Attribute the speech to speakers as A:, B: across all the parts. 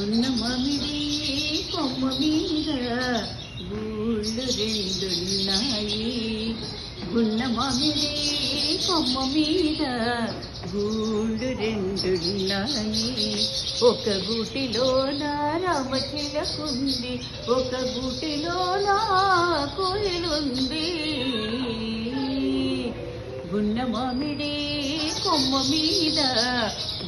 A: ఉన్న మామిడి కొమ్మ మీద గూళ్ళు రెండున్నాయి గున్న మామిడి కొమ్మ మీద గూళ్ళు రెండున్నాయి ఒక గూటిలోన రామచిలకుంది ఒక గూటిలోన కోయిలుంది. గున్న మామిడి కొమ్మ మీద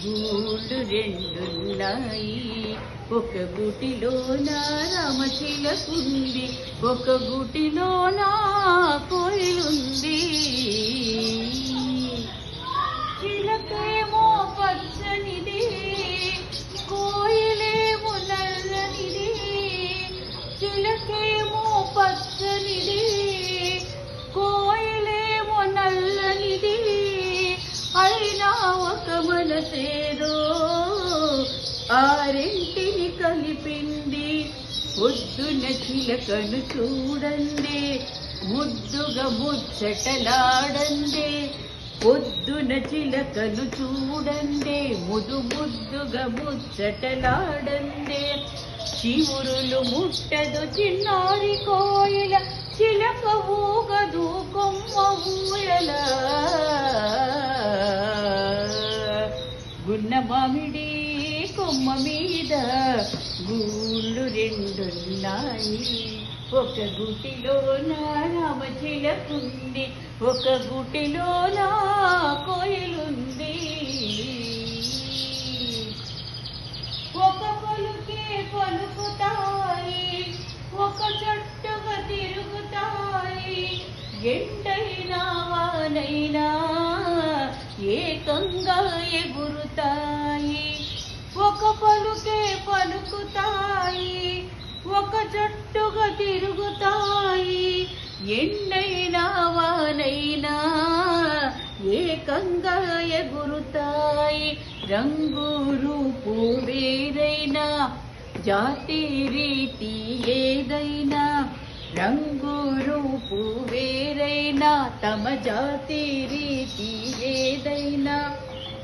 A: గూళ్ళు రెండున్నాయి. ఒక గుటిలోన రామచిలకుంది ఒక గుటిలోన కోయిలుంది. ఒక మనసేదో ఆరింటిని కలిపింది. పొద్దున చిలకను చూడండి. ముద్దుగా ముచ్చటలాడండి. పొద్దున చిలకను చూడండి. ముదు ముద్దుగా ముచ్చటలాడండి. చివురులు ముట్టదు చిన్నారి కోయిల చిలక ఊగదు. గున్న మామిడి కొమ్మ మీద గూళ్ళు రెండున్నాయి. ఒక గుటిలోన రామచిలకుంది ఒక గుటిలోన కోయలుంది. ఒక పలుకే పలుకుతాయి ఒక చెట్టుగా తిరుగుతాయి. ఎండైనా వానైనా ఏకంగా ఎగురు పలుకే పలుకుతాయి ఒక జట్టుగా తిరుగుతాయి. ఎండైనా వానైనా ఏకంగా ఎగురుతాయి. రంగు రూపు వేరైనా జాతి రీతి ఏదైనా రంగు రూపు వేరైనా తమ జాతి రీతి ఏదైనా.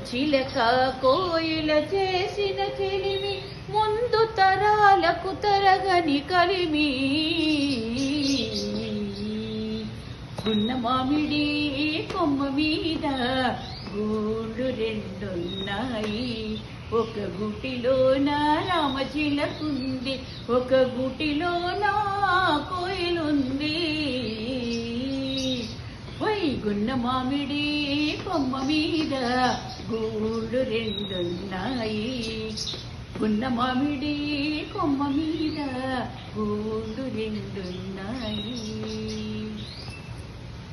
A: చిలక కోయిల చేసిన చెలిమి ముందు తరాలకు తరగని కలిమి. గున్న మామిడి కొమ్మ మీద గూళ్ళు రెండున్నాయి. ఒక గుటిలోన రామచిలకుంది ఒక గుటిలోన కోయిలుంది. గున్న మామిడి కొమ్మ మీద గూళ్ళు రెండున్నాయి. గున్న మామిడి కొమ్మ మీద గూళ్ళు రెండున్నాయి.